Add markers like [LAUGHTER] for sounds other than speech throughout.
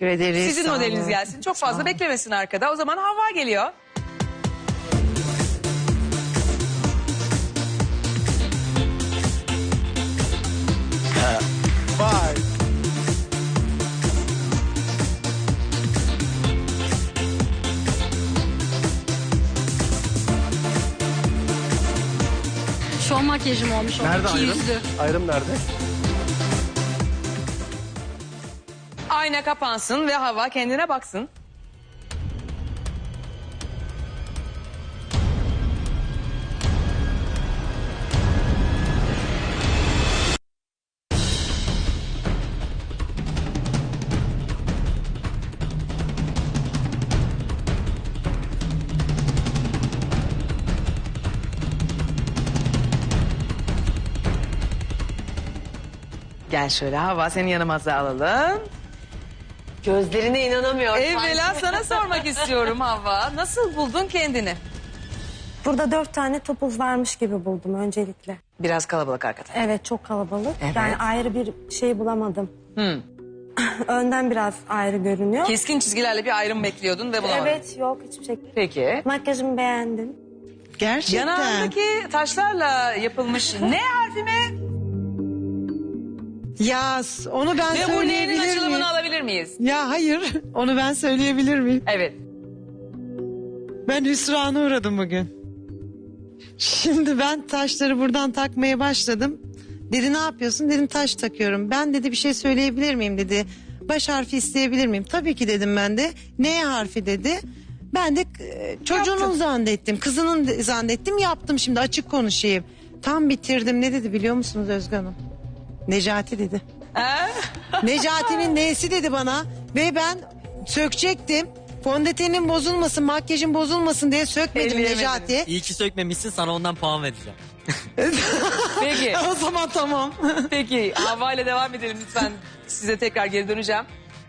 Teşekkür ederiz. Sizin Sağ modeliniz olun. gelsin. Çok fazla beklemesin arkada. O zaman Havva geliyor. Vay. Şov makyajım olmuş. Nerede iki ayrım? yüzlü. Ayrım nerede? Ayna kapansın ve Havva kendine baksın. Gel şöyle Havva seni yanımıza alalım. Gözlerine inanamıyor. Evvela sana sormak istiyorum Havva. Nasıl buldun kendini? Burada dört tane topuz varmış gibi buldum öncelikle. Biraz kalabalık arkada. Evet çok kalabalık. Evet. Yani ayrı bir şey bulamadım. Hı. [LAUGHS] Önden biraz ayrı görünüyor. Keskin çizgilerle bir ayrım bekliyordun ve bulamadın. Evet yok hiçbir şey. Peki. Makyajımı beğendim. Gerçekten. Yanağındaki taşlarla yapılmış [LAUGHS] ne harfi mi? Ya s- onu ben Ve söyleyebilir miyim? açılımını alabilir miyiz? Ya hayır. [LAUGHS] Onu ben söyleyebilir miyim? Evet. Ben hüsrana uğradım bugün. Şimdi ben taşları buradan takmaya başladım. Dedi ne yapıyorsun? Dedim taş takıyorum. Ben dedi bir şey söyleyebilir miyim dedi. Baş harfi isteyebilir miyim? Tabii ki dedim ben de. N harfi dedi. Ben de e, çocuğunun zannettim. Kızının de- zannettim. Yaptım şimdi açık konuşayım. Tam bitirdim. Ne dedi biliyor musunuz Özge Hanım? Necati dedi. Necati'nin neysi dedi bana ve ben sökecektim. Fondötenin bozulmasın, makyajın bozulmasın diye sökmedim. Necati. İyi ki sökmemişsin sana ondan puan vereceğim. [LAUGHS] Peki. o zaman tamam. Peki. Havva ile devam edelim lütfen. Size tekrar geri döneceğim.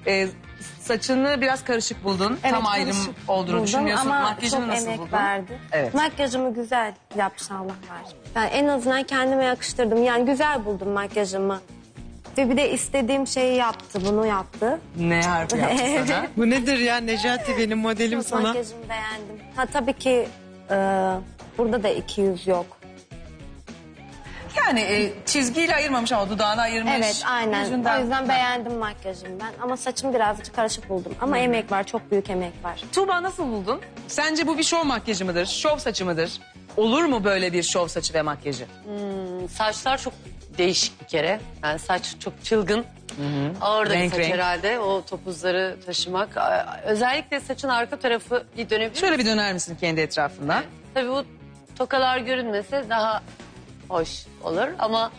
Ee, saçını biraz karışık buldun. Evet, Tam ayrım karışık olduğunu buldum düşünmüyorsun. Ama Makyajını çok nasıl emek buldun? verdi. Evet. Makyajımı güzel yapmış Allah var. Yani en azından kendime yakıştırdım. Yani güzel buldum makyajımı. Ve bir de istediğim şeyi yaptı, bunu yaptı. Ne harfi yaptı [LAUGHS] sana? Bu nedir ya Necati benim modelim Çok sana. makyajımı beğendim. Ha tabii ki e, burada da 200 yok. Yani e, çizgiyle ayırmamış ama dudağını ayırmış. Evet aynen. Yüzünden- O yüzden beğendim makyajımı ben. Ama saçım birazcık karışık buldum. Ama emek var, çok büyük emek var. Tuğba nasıl buldun? Sence bu bir şov makyajı mıdır? Şov saçı mıdır? Olur mu böyle bir şov saçı ve makyajı? Saçlar çok değişik bir kere. Yani saç çok çılgın. Ağır da bir Renk saç renk. herhalde o topuzları taşımak. Özellikle saçın arka tarafı bir dönebilir. Şöyle bir döner misin kendi etrafında? Tabii bu tokalar görünmese daha hoş olur ama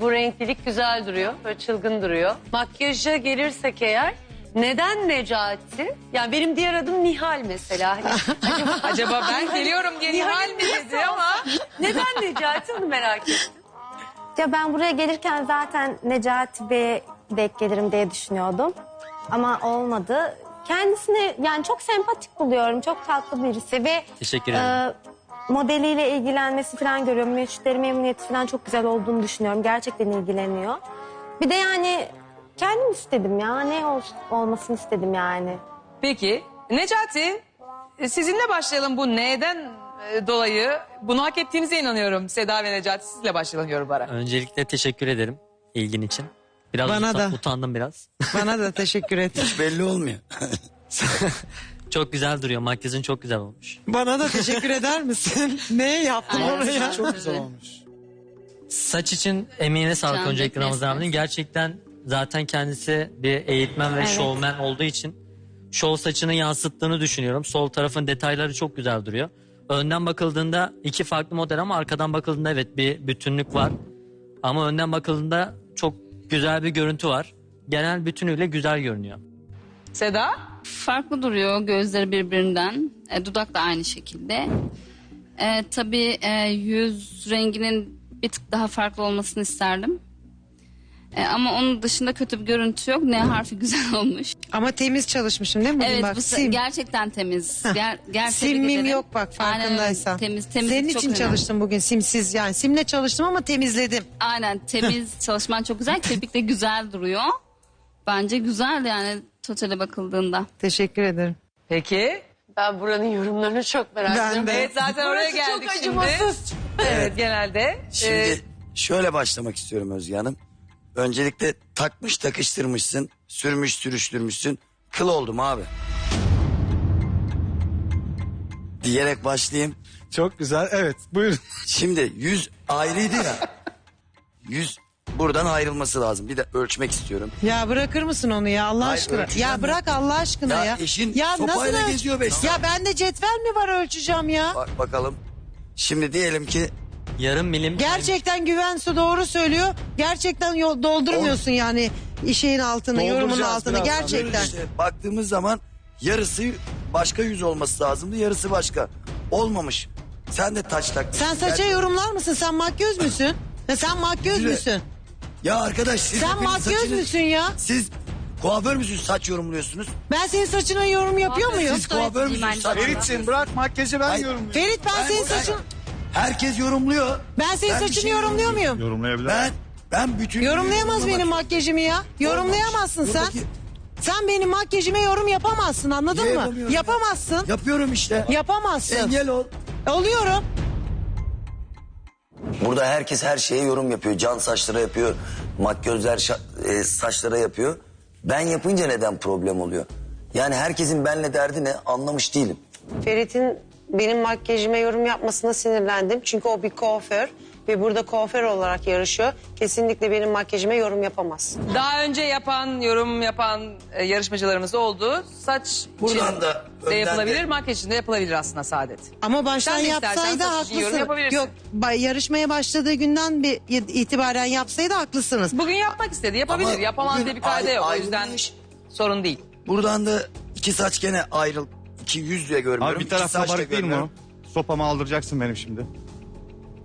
bu renklilik güzel duruyor. Böyle çılgın duruyor. Makyaja gelirsek eğer neden Necati? Yani benim diğer adım Nihal mesela. Hani [LAUGHS] acaba, Acaba ben geliyorum geri hal mi dedi ama... neden Necati onu merak ettim. Ya ben buraya gelirken zaten Necati Bey'e denk gelirim diye düşünüyordum. Ama olmadı. Kendisini yani çok sempatik buluyorum. Çok tatlı birisi ve Teşekkür ederim. e, modeliyle ilgilenmesi falan görüyorum. Müşteri memnuniyeti falan çok güzel olduğunu düşünüyorum. Gerçekten ilgileniyor. Bir de yani kendim istedim ya. Ne ol, olmasını istedim yani. Peki Necati e, sizinle başlayalım bu neden e, dolayı. Bunu hak ettiğinize inanıyorum Seda ve Necati sizle başlayalım yorumlara. Öncelikle teşekkür ederim ilgin için. Biraz Bana uta- da. utandım biraz. Bana da teşekkür et. Belli olmuyor. [LAUGHS] çok güzel duruyor. Makyajın çok güzel olmuş. Bana da teşekkür eder misin? [LAUGHS] ne yaptın oraya? Çok güzel olmuş. Saç için emeğine sağlık Can öncelikle. Ramazan abinin. Gerçekten zaten kendisi bir eğitmen ve Evet. şovmen olduğu için şov saçını yansıttığını düşünüyorum. Sol tarafın detayları çok güzel duruyor. Önden bakıldığında iki farklı model ama arkadan bakıldığında evet bir bütünlük var. Ama önden bakıldığında çok güzel bir görüntü var. Genel bütünüyle güzel görünüyor. Seda Farklı duruyor gözleri birbirinden. E, dudak da aynı şekilde. E, tabii e, yüz renginin bir tık daha farklı olmasını isterdim. E, ama onun dışında kötü bir görüntü yok. Ne harfi [LAUGHS] güzel olmuş. Ama temiz çalışmışım değil mi bugün evet bak bu se- sim. gerçekten temiz. Ger gerçekten Simim yok bak farkındaysan. Temiz, temiz Senin çok için önemli. çalıştım bugün simsiz yani. Simle çalıştım ama temizledim. Aynen temiz çalışman çok güzel. Kirpik de güzel duruyor. Bence güzel yani totale bakıldığında. Teşekkür ederim. Peki. Ben buranın yorumlarını çok merak Ben ediyorum. de. Evet zaten oraya Burası geldik çok şimdi. acımasız. Evet genelde. Şimdi Ee, şöyle başlamak istiyorum Özge Hanım. Öncelikle takmış takıştırmışsın, sürmüş sürüştürmüşsün. Kıl oldum abi. Diyerek başlayayım. Çok güzel. Evet buyurun. Şimdi yüz ayrıydı ya. Yüz buradan ayrılması lazım. Bir de ölçmek istiyorum. Ya bırakır mısın onu ya Allah Hayır, aşkına? ölçeceğim Ya ya. bırak Allah aşkına ya. Ya eşin ya sopayla ölç- geziyor beş Ya saat. bende cetvel mi var ölçeceğim ya? Bak bakalım. Şimdi diyelim ki Yarım milim. Gerçekten güvense doğru söylüyor. Gerçekten yol, doldurmuyorsun yani şeyin altını, yorumun Dolduracağız altını birazdan. gerçekten. işte baktığımız zaman yarısı başka yüz olması lazımdı. Yarısı başka. Olmamış. Sen de taç tak. Sen saça yorumlar mısın? Sen makyöz müsün? [LAUGHS] Ya sen makyöz müsün? Ya arkadaş siz Sen hepiniz makyöz saçını- müsün ya? Siz kuaför müsünüz saç yorumluyorsunuz? Ben senin saçına yorum yapıyor muyum? Siz kuaför müsünüz saç Ferit'ciğim bırak makyajı ben Hayır. yorumluyorum. Ferit ben senin Ben- saçın Herkes yorumluyor. ben senin Ben bir saçını şey yorumluyor muyum? Yorumlayabilir. Ben ben bütün Yorumlayamaz benim makyajımı ya. Yorumlayamazsın sen. Buradaki- Sen benim makyajıma yorum yapamazsın anladın Niye mı? yapamıyorum ya? Yapamazsın. Yapıyorum işte. Yapamazsın. Engel ol. Oluyorum. Burada herkes her şeye yorum yapıyor. Can saçlara yapıyor. Makyözler e, saçlara yapıyor. Ben yapınca neden problem oluyor? Yani herkesin benle derdi ne anlamış değilim. Ferit'in benim makyajıma yorum yapmasına sinirlendim. Çünkü o bir kuaför ve burada kuaför olarak yarışıyor. Kesinlikle benim makyajıma yorum yapamaz. Daha önce yapan, yorum yapan e, yarışmacılarımız oldu. Saç Buradan için da de önden yapılabilir, de- makyaj için de yapılabilir aslında Saadet. Ama baştan Sen de istersen yapsaydı saç için yorum haklısın. yapabilirsin. Yok ba- yarışmaya başladığı günden bir itibaren yapsaydı haklısınız. Bugün yapmak istedi, yapabilir. Ama Yapamaz bugün diye bir kaide ay- yok. O yüzden ayrılmış. sorun değil. Buradan da iki saç gene ayrıl. iki yüz diye görmüyorum. Abi bir iki taraf saç da kabarık değil mi o? görmüyorum. Sopamı aldıracaksın benim şimdi.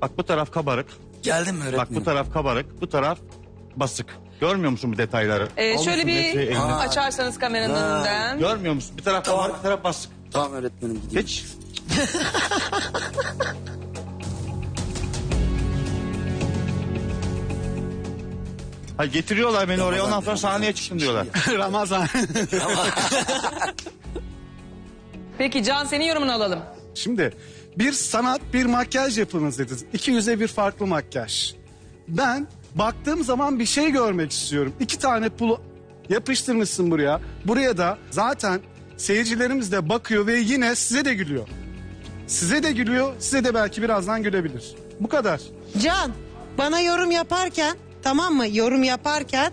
Bak bu taraf kabarık. Geldin mi öğretmenim? Bak bu taraf kabarık. Bu taraf basık. Görmüyor musun bu detayları? Ee, şöyle bir eline. açarsanız kameranın Ha. önünden. Görmüyor musun? Bir taraf Tamam. kabarık bir taraf basık. Tamam öğretmenim gidiyorum. Geç. [LAUGHS] Ha getiriyorlar beni oraya ondan sonra sahneye çıktım diyorlar. [LAUGHS] Ramazan. Peki Can senin yorumunu alalım. Şimdi bir sanat bir makyaj yapınız dediniz. İki yüze bir farklı makyaj. Ben baktığım zaman bir şey görmek istiyorum. İki tane pulu yapıştırmışsın buraya. Buraya da zaten seyircilerimiz de bakıyor ve yine size de gülüyor. Size de gülüyor, size de belki birazdan gülebilir. Bu kadar. Can bana yorum yaparken tamam mı yorum yaparken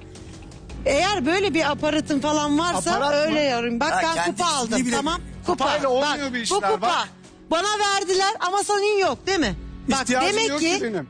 eğer böyle bir aparatın falan varsa Aparat mı? öyle yorum. Bak Ha, ben kupa aldım bile tamam. Kupa. Kupayla olmuyor bak, bir bu işler, kupa. bak. Bana verdiler ama senin yok değil mi? Bak İhtiyacım demek yok ki ki benim.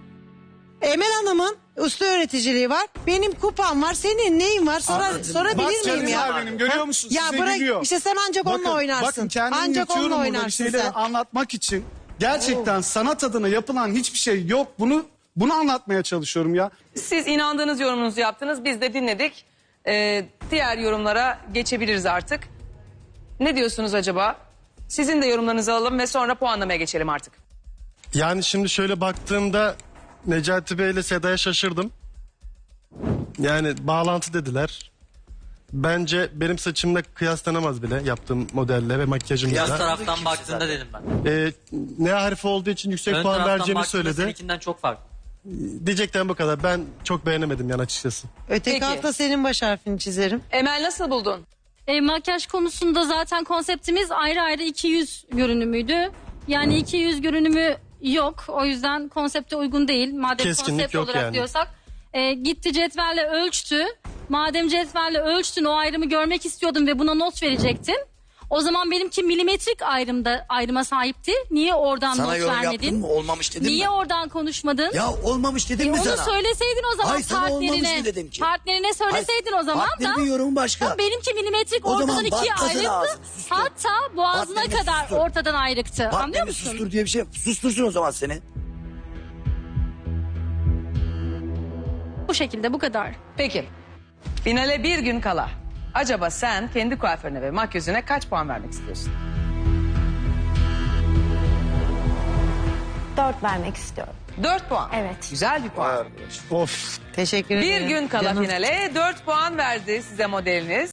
Emel Hanım'ın usta öğreticiliği var. Benim kupam var. Senin neyin var? Sorar, Anladım. sorabilir Bak miyim canım ya? var benim, görüyor musun? Ya Size bırak gülüyor. işte sen ancak onunla oynarsın. Bakın kendimi ancak yutuyorum onunla burada bir oynarsın şeyleri sen. anlatmak için. Gerçekten sanat adına yapılan hiçbir şey yok. Bunu bunu anlatmaya çalışıyorum ya. Siz inandığınız yorumunuzu yaptınız. Biz de dinledik. Ee, diğer yorumlara geçebiliriz artık. Ne diyorsunuz acaba? Sizin de yorumlarınızı alalım ve sonra puanlamaya geçelim artık. Yani şimdi şöyle baktığımda Necati Bey ile Seda'ya şaşırdım. Yani bağlantı dediler. Bence benim saçımla kıyaslanamaz bile yaptığım modelle ve makyajımla. Ya- taraftan baktığında dedim ben. Ee, ne harifi olduğu için yüksek Ön puan taraftan vereceğimi baktığında söyledi. seninkinden çok farklı. Diyecekten bu kadar. Ben çok beğenemedim yani açıkçası. Öteki Peki. hafta senin baş harfini çizerim. Emel nasıl buldun? E, makyaj konusunda zaten konseptimiz ayrı ayrı 200 görünümüydü. Yani 200 görünümü yok. O yüzden konsepte uygun değil. Madem Keskinlik konsept yok olarak yani. diyorsak. E, gitti cetvelle ölçtü. Madem cetvelle ölçtün o ayrımı görmek istiyordun ve buna not verecektin. O zaman benimki milimetrik ayrımda ayrıma sahipti. Niye oradan Sana not yorum yaptım vermedin? mı? Olmamış dedim Niye mi? oradan konuşmadın? Ya olmamış dedim E, mi onu sana? söyleseydin o zaman Hayır, sana olmamış partnerine. mı dedim ki? Partnerine söyleseydin Hayır, o zaman partnerin da. yorumu başka. Ya benimki milimetrik O zaman ortadan ikiye patlasın ayrıktı. ağzını, sustur. Hatta boğazına Partnerini kadar sustur. ortadan ayrıktı. Anlıyor Partnerini musun? sustur diye bir şey. Sustursun o zaman seni. Bu şekilde bu kadar. Peki. Finale bir gün kala. Acaba sen kendi kuaförüne ve makyözüne kaç puan vermek istiyorsun? Dört vermek istiyorum. Dört puan. Evet. Güzel bir puan. Of Teşekkür Bir ederim. gün kala Canım. finale dört puan verdi size modeliniz.